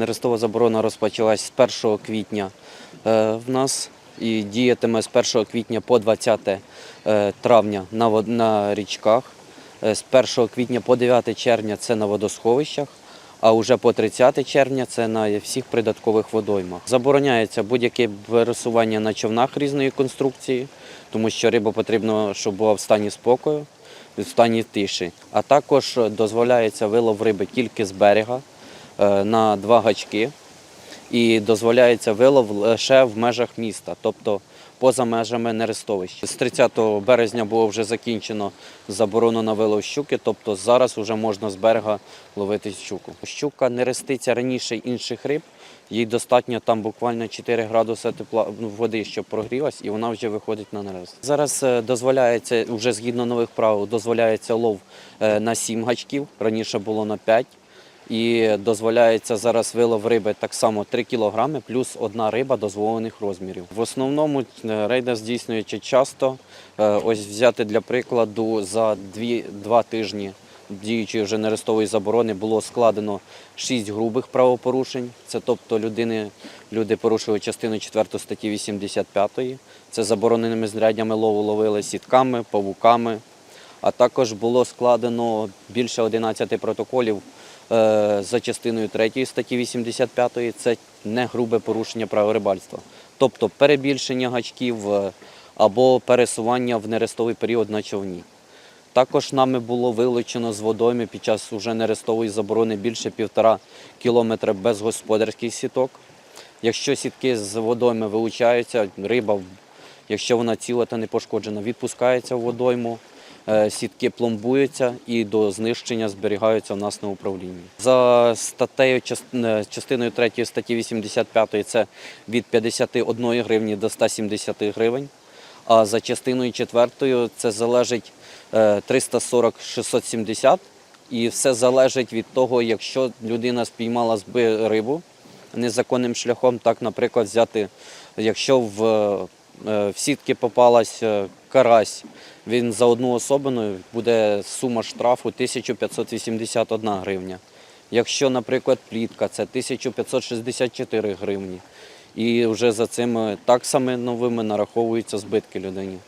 Нерестова заборона розпочалась з 1 квітня е, в нас і діятиме з 1 квітня по 20 е, травня на, річках. Е, З 1 квітня по 9 червня це на водосховищах, а вже по 30 червня це на всіх придаткових водоймах. Забороняється будь-яке пересування на човнах різної конструкції, тому що риба потрібно, щоб була в стані спокою, в стані тиші. А також дозволяється вилов риби тільки з берега на два гачки і дозволяється вилов лише в межах міста, тобто поза межами нерестовища. З 30 березня було вже закінчено заборону на вилов щуки, тобто зараз вже можна з берега ловити щуку. Щука не реститься раніше інших риб, їй достатньо там буквально 4 градуси тепла ну, води, щоб прогрілась, і вона вже виходить на нерест. Зараз е, дозволяється, вже згідно нових правил, дозволяється лов е, на 7 гачків, раніше було на 5. І дозволяється зараз вилов риби так само 3 кілограми плюс одна риба дозволених розмірів. В основному е, рейда здійснюється часто. Е, Ось взяти для прикладу за 2, 2 тижні діючої вже нерестової заборони було складено 6 грубих правопорушень. Це тобто людини, люди порушили частину 4 статті 85. Це забороненими знаряддями лову ловили сітками, павуками. А також було складено більше 11 протоколів за частиною 3 статті 85 це не грубе порушення правил рибальства, тобто перебільшення гачків е, або пересування в нерестовий період на човні. Також нами було вилучено з водойми під час уже нерестової заборони більше півтора кілометра без господарських сіток. Якщо сітки з водойми вилучаються, риба, якщо вона ціла та не пошкоджена, відпускається в водойму. Е, Сітки пломбуються і до знищення зберігаються в нас на управлінні. За статтею е, частиною 3 статті 85 це від 51 гривні до 170 гривень. А за частиною 4 це залежить е, 340-670. І все залежить від того, якщо людина спіймала рибу незаконним шляхом, так, наприклад, взяти, якщо в, е, в сітки попалась е, карась, він за одну особину буде сума штрафу 1581 гривня. Якщо, наприклад, плітка, це 1564 гривні. І вже за цими таксами новими нараховуються збитки людині.